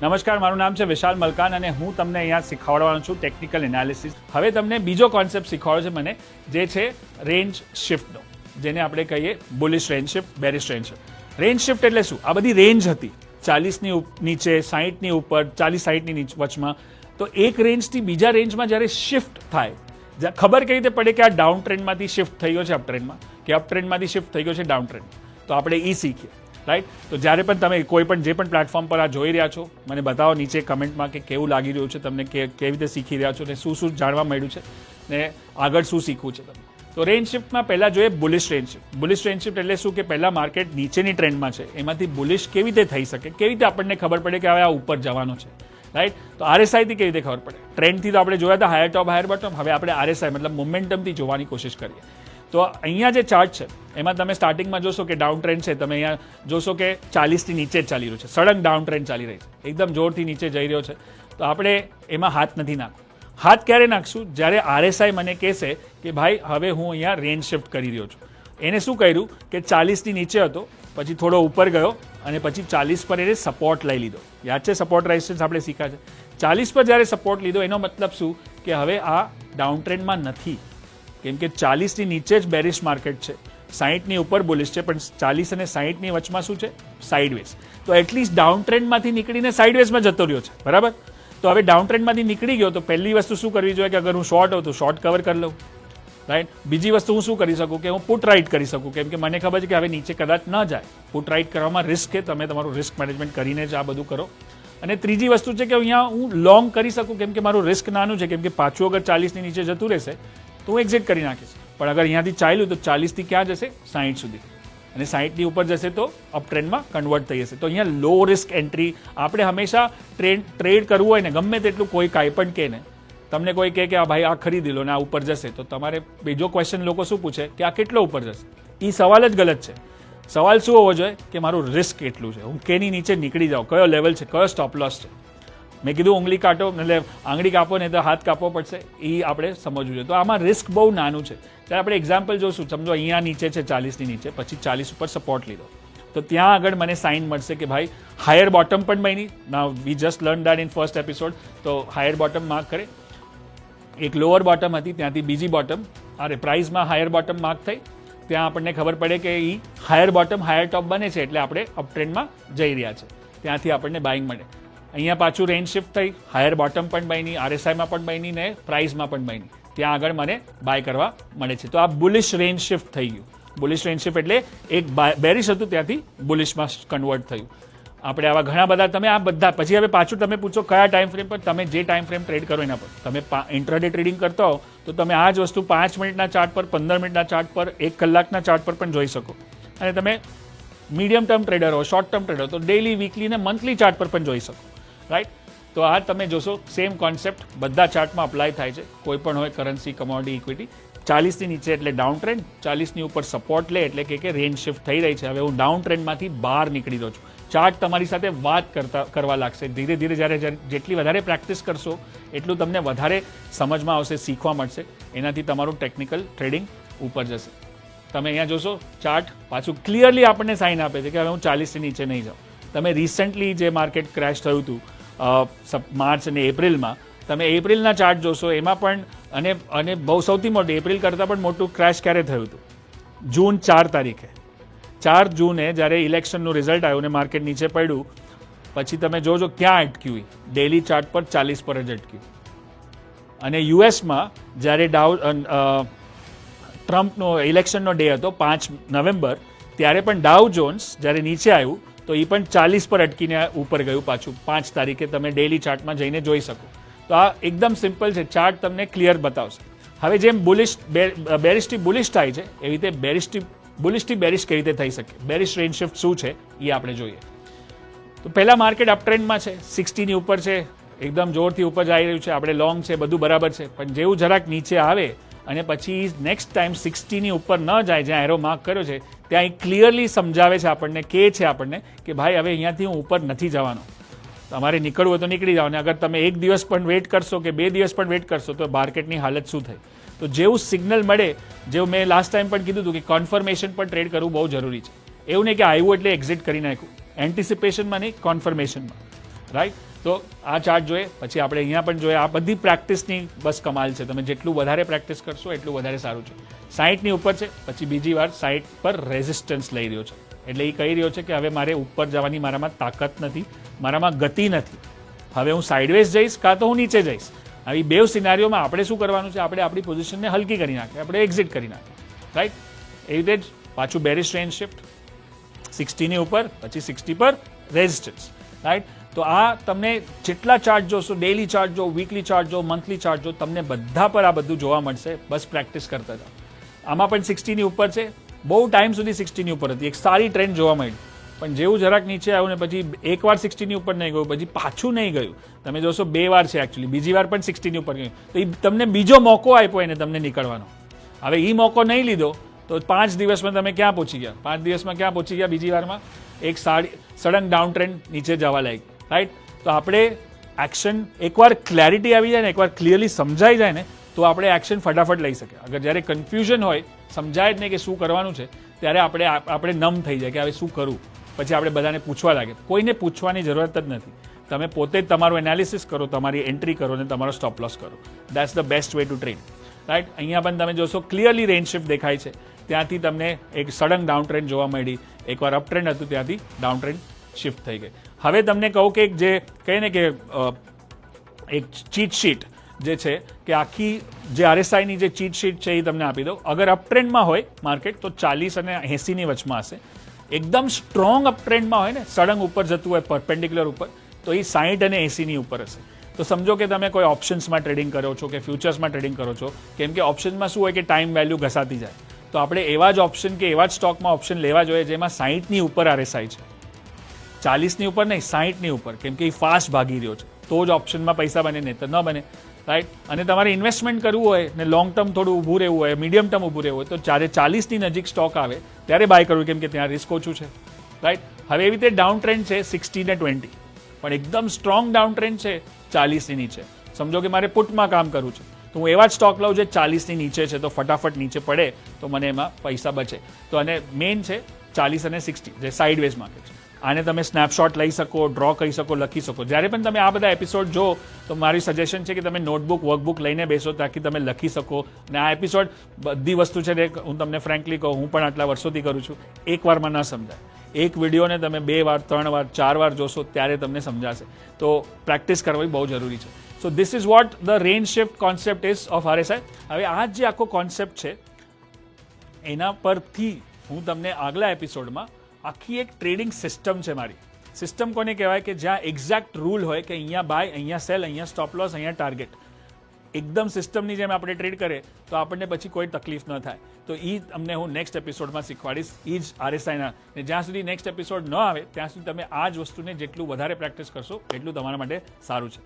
નમસ્કાર, મારું નામ છે વિશાલ મલકાન અને હું તમને અહીંયા શીખવાડવાનો છું ટેકનિકલ એનાલિસિસ હવે તમને બીજો કોન્સેપ્ટ શીખવાડો છે મને, જે છે રેન્જ શિફ્ટનો જેને આપણે કહીએ bullish range shift bearish range shift range shift એટલે શું? આ બધી રેન્જ હતી. ચાલીસની નીચે, સાહીઠની ઉપર, ચાલીસ, સાહીઠની નીચ, વચમાં. તો એક રેન્જથી બીજા રેન્જમાં જ્યારે શિફ્ટ થાય ખબર કઈ રીતે પડે કે આ ડાઉન ટ્રેન્ડમાંથી શિફ્ટ થઈ ગયો છે અપ ટ્રેન્ડમાં કે અપ ટ્રેન્ડમાંથી શિફ્ટ થઈ ગયો છે ડાઉન ટ્રેન્ડ તો આપણે એ શીખીએ. રાઈટ તો જ્યારે પણ તમે કોઈ પણ જે પણ પ્લેટફોર્મ પર આ જોઈ રહ્યા છો, મને બતાવો નીચે કમેન્ટમાં કે કેવું લાગી રહ્યું છે તમને, કે કેવી રીતે શીખી રહ્યા છો ને શું શું જાણવા મળ્યું છે ને આગળ શું શીખવું છે તમને. તો રેન્જ પહેલાં જોઈએ બુલિશ રેન્જ બુલિશ રેન્જ એટલે શું? કે પહેલાં માર્કેટ નીચેની ટ્રેન્ડમાં છે. એમાંથી બુલિશ કેવી રીતે થઈ શકે? કેવી રીતે આપણને ખબર પડે કે હવે આ ઉપર જવાનો છે? રાઈટ તો આરએસઆઈથી કેવી રીતે ખબર પડે? ટ્રેન્ડથી તો આપણે જોયા હતા હાયર ટોપ હાયર બોટમ હવે આપણે આરએસઆઈ મતલબ મોમેન્ટમથી જોવાની કોશિશ કરીએ. તો અહીંયા જે ચાર્ટ છે, એમાં તમે સ્ટાર્ટિંગમાં જોશો કે ડાઉન ટ્રેન્ડ છે, તમે અહીંયા જોશો કે ચાલીસથી નીચે જ ચાલી રહ્યું છે. સડન ડાઉન ટ્રેન્ડ ચાલી રહી છે. એકદમ જોરથી નીચે જઈ રહ્યો છે. તો આપણે એમાં હાથ નથી નાખવો. હાથ ક્યારે નાખશું? જ્યારે આરએસઆઈ મને કહેશે કે ભાઈ, હવે હું અહીંયા રેન્જ શિફ્ટ કરી રહ્યો છું. એને શું કર્યું? કે ચાલીસની નીચે હતો, પછી થોડો ઉપર ગયો, અને પછી ચાલીસ પર એને સપોર્ટ લઈ લીધો. યાદ છે સપોર્ટ રેસિસ્ટન્સ આપણે શીખ્યા છે? ચાલીસ પર જ્યારે સપોર્ટ લીધો, એનો મતલબ શું? કે હવે આ ડાઉન ટ્રેન્ડમાં નથી. કેમ કે ચાલીસની નીચે જ બેરિશ માર્કેટ છે. સાહીઠની ઉપર બોલીશ છે, પણ ચાલીસ અને સાહીઠની વચમાં શું છે? સાઇડવેઝ તો એટલીસ્ટ ડાઉન ટ્રેન્ડમાંથી નીકળીને સાઇડવેઝમાં જતો રહ્યો છે. બરાબર? તો હવે ડાઉન ટ્રેન્ડમાંથી નીકળી ગયો તો પહેલી વસ્તુ શું કરવી જોઈએ કે અગર હું શોર્ટ હોઉં તો શોર્ટ કવર કરી લઉં? રાઈટ બીજી વસ્તુ હું શું કરી શકું કે હું પુટ રાઇટ કરી શકું? કેમ કે મને ખબર છે કે હવે નીચે કદાચ ન જાય. પુટ રાઇટ કરવામાં રિસ્ક છે, તમે તમારું રિસ્ક મેનેજમેન્ટ કરીને જ આ બધું કરો. અને ત્રીજી વસ્તુ છે કે અહીંયા હું લોંગ કરી શકું, કેમ કે મારું રિસ્ક નાનું છે. કેમ કે પાછું અગર ચાલીસની નીચે જતું રહેશે તો હું એક્ઝિટ કરી નાખીશ. પણ અગર અહીંયાથી ચાલ્યું તો ચાલીસથી ક્યાં જશે? સાહીઠ સુધી. અને સાહીઠની ઉપર જશે તો અપ ટ્રેન્ડમાં કન્વર્ટ થઈ જશે. તો અહીંયા લો રિસ્ક એન્ટ્રી આપણે હંમેશા ટ્રેડ ટ્રેડ કરવું હોય ને, ગમે તેટલું કોઈ કાંઈ પણ કહે ને, તમને કોઈ કહે કે આ ભાઈ આ ખરીદી લો ને, આ ઉપર જશે. તો તમારે બીજો ક્વેશ્ચન લોકો શું પૂછે? કે આ કેટલો ઉપર જશે? એ સવાલ જ ગલત છે. સવાલ શું હોવો જોઈએ? કે મારું રિસ્ક કેટલું છે. હું કેની નીચે નીકળી જાઉં? કયો લેવલ છે? કયો સ્ટોપ લોસ છે? મેં કીધું ઉંગલી કાઢો એટલે આંગળી કાપો ને તો હાથ કાપવો પડશે. એ આપણે સમજવું જોઈએ. તો આમાં રિસ્ક બહુ નાનું છે. ત્યારે આપણે એક્ઝામ્પલ જોશું. સમજો, અહીંયા નીચે છે, ચાલીસની નીચે, પછી ચાલીસ ઉપર સપોર્ટ લીધો. તો ત્યાં આગળ મને સાઇન મળશે કે ભાઈ હાયર બોટમ પણ બની. ના we just learn that in first episode તો હાયર બોટમ માર્ક કરે. એક લોઅર બોટમ હતી, ત્યાંથી બીજી બોટમ અરે પ્રાઇઝમાં હાયર બોટમ માર્ક થઈ. ત્યાં આપણને ખબર પડે કે એ હાયર બોટમ હાયર ટોપ બને છે. એટલે આપણે અપ ટ્રેન્ડમાં જઈ રહ્યા છે. ત્યાંથી આપણને બાઇંગ મળે. અહીંયા પાછું રેન્જ શિફ્ટ થઈ હાયર બોટમ પણ બની આરએસઆઈમાં પણ બની ને પ્રાઇઝમાં પણ બની. ત્યાં આગળ મને બાય કરવા મળે છે. તો આ બુલિશ રેન્જ શિફ્ટ થઈ ગયું. બુલિશ રેન્જ શિફ્ટ એટલે એક બેરિશ હતું ત્યાંથી બુલિશમાં કન્વર્ટ થયું. આપણે આવા ઘણા બધા, તમે આ બધા, પછી હવે પાછું તમે પૂછો કયા ટાઈમ ફ્રેમ પર તમે જે ટાઈમ ફ્રેમ ટ્રેડ કરો એના પર. તમે ઇન્ટ્રાડે ટ્રેડિંગ કરતા હો, તો તમે આ જ વસ્તુ પાંચ મિનિટના ચાર્ટ પર, પંદર મિનિટના ચાર્ટ પર, એક કલાકના ચાર્ટ પર પણ જોઈ શકો. અને તમે મીડિયમ ટર્મ ટ્રેડર હો શોર્ટ ટર્મ ટ્રેડર તો ડેલી વીકલી ને મંથલી ચાર્ટ પર પણ જોઈ શકો. રાઈટ તો આ તમે જોશો સેમ કોન્સેપ્ટ બધા ચાર્ટમાં અપ્લાય થાય છે. કોઈ પણ હોય કરન્સી કમોડિટી ઇક્વિટી ચાલીસની નીચે એટલે ડાઉન ટ્રેન્ડ ચાલીસની ઉપર સપોર્ટ લે એટલે કે રેન્જ શિફ્ટ થઈ રહી છે. હવે હું ડાઉન ટ્રેન્ડમાંથી બહાર નીકળી રહ્યો છું. ચાર્ટ તમારી સાથે વાત કરતા, કરવા લાગશે. ધીરે ધીરે જ્યારે જેટલી વધારે પ્રેક્ટિસ કરશો, એટલું તમને વધારે સમજમાં આવશે, શીખવા મળશે. એનાથી તમારું ટેકનિકલ ટ્રેડિંગ ઉપર જશે. તમે અહીંયા જોશો ચાર્ટ પાછું ક્લિયરલી આપણને સાઇન આપે છે કે હવે હું ચાલીસની નીચે નહીં જાઉં. તમે રિસન્ટલી જે માર્કેટ ક્રેશ થયું હતું માર્ચ અને એપ્રિલમાં. તમે એપ્રિલના ચાર્ટ જોશો, એમાં પણ અને અને બહુ સૌથી મોટું, એપ્રિલ કરતાં પણ મોટું ક્રેશ ક્યારે થયું હતું? જૂન ચાર તારીખે. ચાર જૂને જ્યારે ઇલેક્શનનું રિઝલ્ટ આવ્યું ને માર્કેટ નીચે પડ્યું, પછી તમે જોજો ક્યાં અટક્યું ડેલી ચાર્ટ પર ચાલીસ પર જ અટક્યું. અને યુએસમાં જ્યારે ડાઉ ટ્રમ્પનો ઇલેક્શનનો ડે હતો, પાંચ નવેમ્બર, ત્યારે પણ ડાઉ જોન્સ જ્યારે નીચે આવ્યું તો એ પણ ચાલીસ પર અટકીને ઉપર ગયું પાછું. પાંચ તારીખે તમે ડેલી ચાર્ટમાં જઈને જોઈ શકો. તો આ એકદમ સિમ્પલ છે. ચાર્ટ તમને ક્લિયર બતાવશે. હવે જેમ બુલિશ બેરિસ્ટી બુલિશ થાય છે, એવી રીતે બેરિસ્ટી બુલિશથી બેરિશ કેવી રીતે થઈ શકે? બેરિશ રેન્જ શિફ્ટ શું છે? એ આપણે જોઈએ. તો પહેલાં માર્કેટ અપ ટ્રેન્ડમાં છે સિક્સટીની ઉપર છે. એકદમ જોરથી ઉપર જઈ રહ્યું છે. આપણે લોંગ છે, બધું બરાબર છે. પણ જેવું જરાક નીચે આવે અને પછી નેક્સ્ટ ટાઈમ સિક્સટીની ઉપર ન જાય, જ્યાં એરો માર્ક કર્યો છે, ત્યાં એ ક્લિયરલી સમજાવે છે આપણને, કે છે આપણને કે ભાઈ હવે અહીંયાથી હું ઉપર નથી જવાનો. તમારે નીકળવું હોય તો નીકળી જાઓ, અને અગર તમે એક દિવસ પણ વેઇટ કરશો કે બે દિવસ પણ વેઇટ કરશો, તો માર્કેટની હાલત શું થઈ? તો જેવું સિગ્નલ મળે, જેવું મેં લાસ્ટ ટાઈમ પણ કીધું હતું કે કોન્ફર્મેશન પર ટ્રેડ કરવું બહુ જરૂરી છે. એવું નહીં કે આવ્યું એટલે એક્ઝિટ કરી નાખ્યું. એન્ટિસિપેશનમાં નહીં કોન્ફર્મેશનમાં રાઈટ તો આ ચાર્ટ જોઈએ. પછી આપણે અહીંયા પણ જોઈએ. આ બધી પ્રેક્ટિસની બસ કમાલ છે. તમે જેટલું વધારે પ્રેક્ટિસ કરશો એટલું વધારે સારું છે. સાહીઠની ઉપર છે. પછી બીજી વાર સાહીઠ પર રેઝિસ્ટન્સ લઈ રહ્યો છે. એટલે એ કહી રહ્યો છે કે હવે મારે ઉપર જવાની મારામાં તાકાત નથી, મારામાં ગતિ નથી. હવે હું સાઇડવેઝ જઈશ કાં તો હું નીચે જઈશ. આવી બે સિનારીઓમાં આપણે શું કરવાનું છે? આપણે આપણી પોઝિશનને હલકી કરી નાખીએ. આપણે એક્ઝિટ કરી નાખીએ. રાઈટ એવી રીતે જ પાછું બેરિસ્ટ રેન્જ શિફ્ટ સિક્સટીની ઉપર, પછી સિક્સટી પર રેઝિસ્ટન્સ રાઈટ તો આ તમને જેટલા ચાર્ટ જોશો ડેલી ચાર્ટ જો વીકલી ચાર્ટ જો મંથલી ચાર્ટ જો, તમને બધા પર આ બધું જોવા મળશે. બસ પ્રેક્ટિસ કરતા જાઓ આમાં પણ સિક્સટીની ઉપર છે. બહુ ટાઈમ સુધી સિક્સટીની ઉપર હતી. એક સારી ટ્રેન્ડ જોવા મળી. પણ જેવું જરાક નીચે આવ્યું ને પછી એકવાર સિક્સટીની ઉપર નહીં ગયું, પછી પાછું નહીં ગયું. તમે જોશો બે વાર છે એકચ્યુઅલી બીજી વાર પણ સિક્સટીની ઉપર ગયું. તો એ તમને બીજો મોકો આપ્યો એને તમને નીકળવાનો. હવે એ મોકો નહીં લીધો, તો પાંચ દિવસમાં તમે ક્યાં પહોંચી ગયા? પાંચ દિવસમાં ક્યાં પહોંચી ગયા બીજી વારમાં? એક સાડી સડન ડાઉન ટ્રેન્ડ નીચે જવા લાગી રાઈટ તો આપણે એક્શન એકવાર ક્લેરિટી આવી જાય ને, એકવાર ક્લિયરલી સમજાઈ જાય ને, તો આપણે એક્શન ફટાફટ લઈ શકીએ. અગર જ્યારે કન્ફ્યુઝન હોય, સમજાય જ નહીં કે શું કરવાનું છે, ત્યારે આપણે આપણે નમ થઈ જાય કે હવે શું કરું? પછી આપણે બધાને પૂછવા લાગે. કોઈને પૂછવાની જરૂરત જ નથી. તમે પોતે જ તમારું એનાલિસિસ કરો, તમારી એન્ટ્રી કરો અને તમારો સ્ટોપ લોસ કરો. That's the best way to trade right અહીંયા પણ તમે જોશો ક્લિયરલી રેન્જ શિફ્ટ દેખાય છે. ત્યાંથી તમને એક સડન ડાઉન ટ્રેન્ડ જોવા મળી. એકવાર અપ ટ્રેન્ડ હતું, ત્યાંથી ડાઉન ટ્રેન્ડ શિફ્ટ થઈ ગઈ. હવે તમને કહું કે જે કહે ને કે એક ચીટ શીટ જે છે કે આખી જે આરએસઆઈની જે ચીટશીટ છે એ તમને આપી દઉં. અગર અપટ્રેન્ડમાં હોય માર્કેટ તો ચાલીસ અને એંસીની વચમાં હશે. એકદમ સ્ટ્રોંગ અપટ્રેન્ડમાં હોય ને, સળંગ ઉપર જતું હોય પરપેન્ડિક્યુલર ઉપર, તો એ સાહીઠ અને એંસીની ઉપર હશે. તો સમજો કે તમે કોઈ ઓપ્શન્સમાં ટ્રેડિંગ કરો છો કે ફ્યુચર્સમાં ટ્રેડિંગ કરો છો, કેમ કે ઓપ્શન્સમાં શું હોય કે ટાઈમ વેલ્યુ ઘસાતી જાય. તો આપણે એવા જ ઓપ્શન કે એવા જ સ્ટોકમાં ઓપ્શન લેવા જોઈએ જેમાં સાહીઠની ઉપર આરએસઆઈ છે. ચાલીસની ઉપર નહીં, સાહીઠની ઉપર. કેમ કે એ ફાસ્ટ ભાગી રહ્યો છે. તો જ ઓપ્શનમાં પૈસા બને, નહીં તો ન બને રાઈટ અને તમારે ઇન્વેસ્ટમેન્ટ કરવું હોય ને લોંગ ટર્મ થોડું ઊભું રહેવું હોય મીડિયમ ટર્મ ઊભું રહેવું હોય, તો જ્યારે ચાલીસની નજીક સ્ટોક આવે, ત્યારે બાય કરવું, કેમ કે ત્યાં રિસ્ક ઓછું છે રાઈટ હવે એવી રીતે ડાઉન ટ્રેન્ડ છે સિક્સટી ને ટ્વેન્ટી પણ એકદમ સ્ટ્રોંગ ડાઉન ટ્રેન્ડ છે ચાલીસની નીચે. સમજો કે મારે પુટમાં કામ કરવું છે. તો હું એવા જ સ્ટોક લઉં જે ચાલીસની નીચે છે, તો ફટાફટ નીચે પડે, તો મને એમાં પૈસા બચે. તો અને મેઇન છે ચાલીસ અને સિક્સટી જે સાઇડવેઝ માર્કેટ છે. આને તમે સ્નેપશોટ લઈ શકો ડ્રો કરી શકો, લખી શકો. જ્યારે પણ તમે આ બધા એપિસોડ જો, તો મારી સજેશન છે કે તમે નોટબુક વર્કબુક લઈને બેસો તાકી તમે લખી શકો. અને આ એપિસોડ બધી વસ્તુ છે હું તમને ફ્રેન્કલી કહું, હું પણ આટલા વર્ષોથી કરું છું. એક વારમાં ન સમજાય. એક વિડીયોને તમે બે વાર, ત્રણ વાર, ચાર વાર જોશો, ત્યારે તમને સમજાશે. તો પ્રેક્ટિસ કરવી બહુ જરૂરી છે. So this is what the range shift concept is of RSI હવે આ જે આખો કોન્સેપ્ટ છે, એના પરથી હું તમને આગલા એપિસોડમાં આખી એક ટ્રેડિંગ સિસ્ટમ છે મારી. સિસ્ટમ કોને કહેવાય? કે જ્યાં એક્ઝેક્ટ રૂલ હોય કે અહીંયા બાય અહીંયા સેલ અહીંયા સ્ટોપ લોસ અહીંયા ટાર્ગેટ એકદમ સિસ્ટમની જેમ આપણે ટ્રેડ કરીએ, તો આપણને પછી કોઈ તકલીફ ન થાય. તો એ તમને હું નેક્સ્ટ એપિસોડમાં શીખવાડીશ. એ જ આરએસઆઈના ને જ્યાં સુધી નેક્સ્ટ એપિસોડ ન આવે, ત્યાં સુધી તમે આ જ વસ્તુને જેટલું વધારે પ્રેક્ટિસ કરશો, એટલું તમારા માટે સારું છે.